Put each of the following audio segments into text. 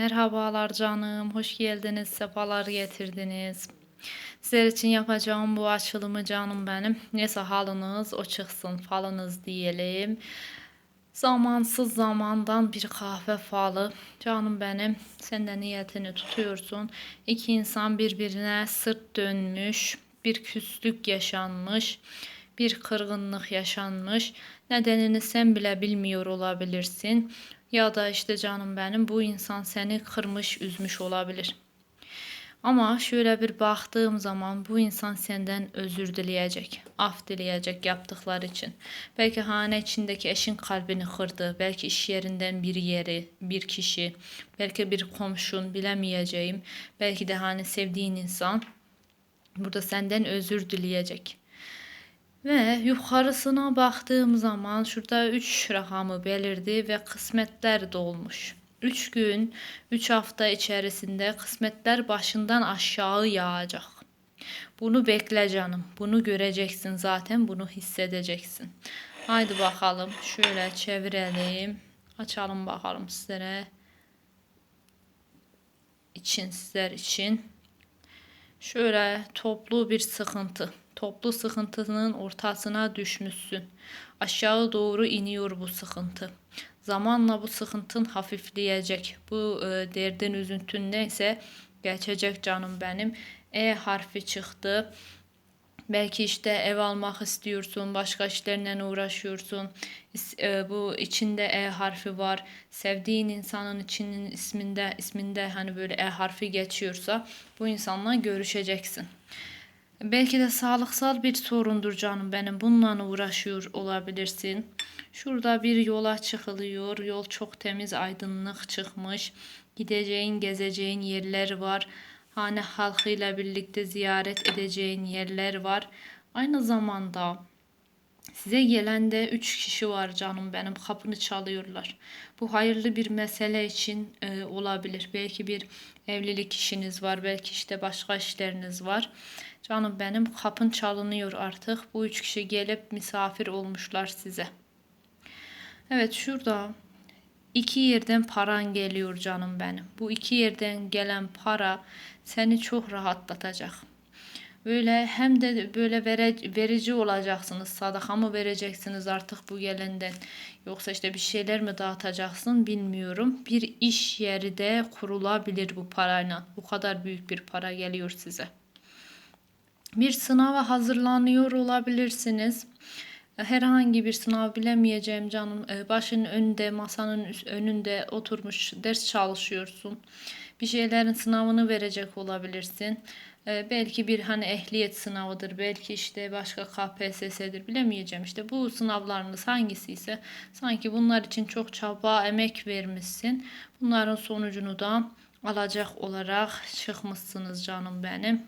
Merhabalar canım, hoş geldiniz, sefalar getirdiniz. Sizler için yapacağım bu açılımı canım benim. Neyse halınız o çıksın falınız diyelim. Zamansız zamandan bir kahve falı. Canım benim, sen de niyetini tutuyorsun. İki insan birbirine sırt dönmüş, bir küslük yaşanmış, bir kırgınlık yaşanmış. Nedenini sen bile bilmiyor olabilirsin. Ya da işte canım benim bu insan seni kırmış, üzmüş olabilir. Ama şöyle bir baktığım zaman bu insan senden özür dileyecek, af dileyecek yaptıkları için. Belki hane içindeki eşin kalbini kırdı, belki iş yerinden bir yeri, bir kişi, belki bir komşun bilemeyeceğim. Belki de hani sevdiğin insan burada senden özür dileyecek. Ve yukarısına baktığım zaman şurada 3 rakamı belirdi ve kısmetler dolmuş. 3 gün, 3 hafta içerisinde kısmetler başından aşağı yağacak. Bunu bekle canım. Bunu göreceksin zaten. Bunu hissedeceksin. Haydi bakalım. Şöyle çevirelim. Açalım bakalım sizlere. için sizler için. Şöyle toplu bir sıkıntı toplu sıkıntının ortasına düşmüşsün. Aşağı doğru iniyor bu sıkıntı. Zamanla bu sıkıntın hafifleyecek. Bu e, derdin üzüntün neyse geçecek canım benim. E harfi çıktı. Belki işte ev almak istiyorsun, başka işlerle uğraşıyorsun. E, bu içinde E harfi var. Sevdiğin insanın içinin isminde isminde hani böyle E harfi geçiyorsa bu insanla görüşeceksin. Belki de sağlıksal bir sorundur canım benim. Bununla uğraşıyor olabilirsin. Şurada bir yola çıkılıyor. Yol çok temiz, aydınlık çıkmış. Gideceğin, gezeceğin yerler var. Hane halkıyla birlikte ziyaret edeceğin yerler var. Aynı zamanda Size gelen de üç kişi var canım benim kapını çalıyorlar. Bu hayırlı bir mesele için e, olabilir. Belki bir evlilik işiniz var. Belki işte başka işleriniz var. Canım benim kapın çalınıyor artık. Bu üç kişi gelip misafir olmuşlar size. Evet şurada iki yerden paran geliyor canım benim. Bu iki yerden gelen para seni çok rahatlatacak. Böyle hem de böyle vere, verici olacaksınız. Sadaka mı vereceksiniz artık bu gelenden? Yoksa işte bir şeyler mi dağıtacaksın bilmiyorum. Bir iş yeri de kurulabilir bu parayla. Bu kadar büyük bir para geliyor size. Bir sınava hazırlanıyor olabilirsiniz. Herhangi bir sınav bilemeyeceğim canım. Ee, başın önünde, masanın önünde oturmuş ders çalışıyorsun. Bir şeylerin sınavını verecek olabilirsin. Ee, belki bir hani ehliyet sınavıdır, belki işte başka KPSS'dir bilemeyeceğim. İşte bu sınavlarınız hangisi ise sanki bunlar için çok çaba, emek vermişsin. Bunların sonucunu da alacak olarak çıkmışsınız canım benim.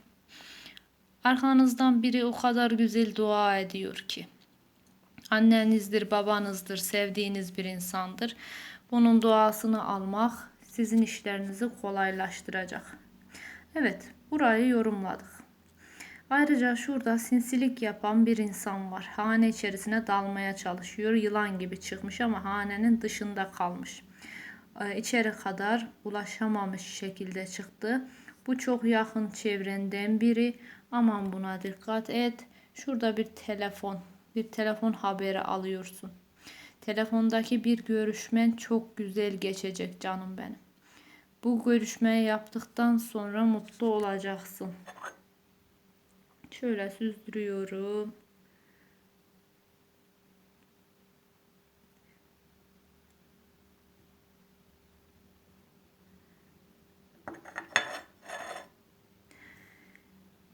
Arkanızdan biri o kadar güzel dua ediyor ki. Annenizdir, babanızdır, sevdiğiniz bir insandır. Bunun duasını almak sizin işlerinizi kolaylaştıracak. Evet, burayı yorumladık. Ayrıca şurada sinsilik yapan bir insan var. Hane içerisine dalmaya çalışıyor. Yılan gibi çıkmış ama hanenin dışında kalmış. Ee, içeri kadar ulaşamamış şekilde çıktı. Bu çok yakın çevrenden biri. Aman buna dikkat et. Şurada bir telefon, bir telefon haberi alıyorsun. Telefondaki bir görüşmen çok güzel geçecek canım benim. Bu görüşmeyi yaptıktan sonra mutlu olacaksın. Şöyle süzdürüyorum.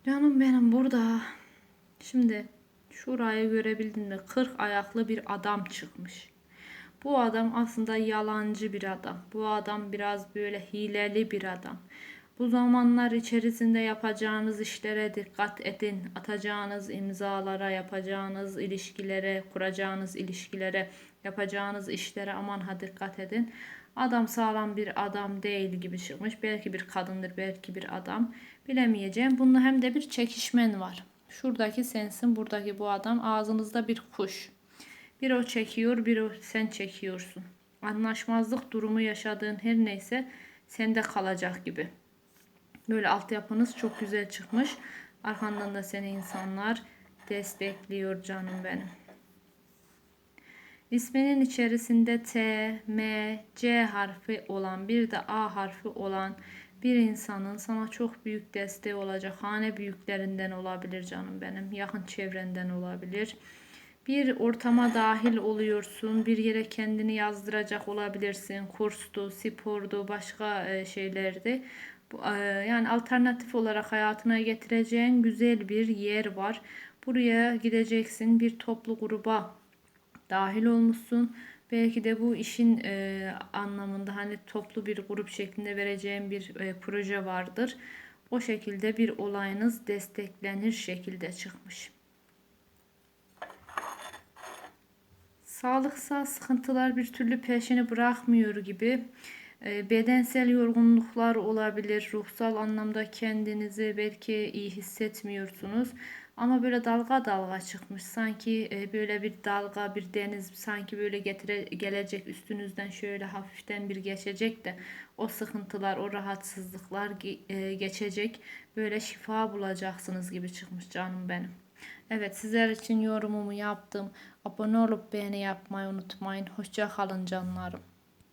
Canım benim burada. Şimdi şurayı görebildin mi? 40 ayaklı bir adam çıkmış. Bu adam aslında yalancı bir adam. Bu adam biraz böyle hileli bir adam. Bu zamanlar içerisinde yapacağınız işlere dikkat edin. Atacağınız imzalara, yapacağınız ilişkilere, kuracağınız ilişkilere, yapacağınız işlere aman ha dikkat edin. Adam sağlam bir adam değil gibi çıkmış. Belki bir kadındır, belki bir adam. Bilemeyeceğim. Bunda hem de bir çekişmen var. Şuradaki sensin, buradaki bu adam. Ağzınızda bir kuş. Bir o çekiyor, bir o sen çekiyorsun. Anlaşmazlık durumu yaşadığın her neyse sende kalacak gibi. Böyle altyapınız çok güzel çıkmış. Arkandan da seni insanlar destekliyor canım benim. İsminin içerisinde T, M, C harfi olan bir de A harfi olan bir insanın sana çok büyük desteği olacak. Hane büyüklerinden olabilir canım benim. Yakın çevrenden olabilir. Bir ortama dahil oluyorsun. Bir yere kendini yazdıracak olabilirsin. Kurstu, spordu, başka e, şeylerdi. E, Yani alternatif olarak hayatına getireceğin güzel bir yer var. Buraya gideceksin. Bir toplu gruba dahil olmuşsun. Belki de bu işin e, anlamında hani toplu bir grup şeklinde vereceğim bir e, proje vardır. O şekilde bir olayınız desteklenir şekilde çıkmış. Sağlıksal sıkıntılar bir türlü peşini bırakmıyor gibi. E, bedensel yorgunluklar olabilir. Ruhsal anlamda kendinizi belki iyi hissetmiyorsunuz. Ama böyle dalga dalga çıkmış. Sanki e, böyle bir dalga, bir deniz sanki böyle getire, gelecek üstünüzden şöyle hafiften bir geçecek de o sıkıntılar, o rahatsızlıklar e, geçecek. Böyle şifa bulacaksınız gibi çıkmış canım benim. Evet sizler için yorumumu yaptım. Abone olup beğeni yapmayı unutmayın. Hoşça kalın canlarım.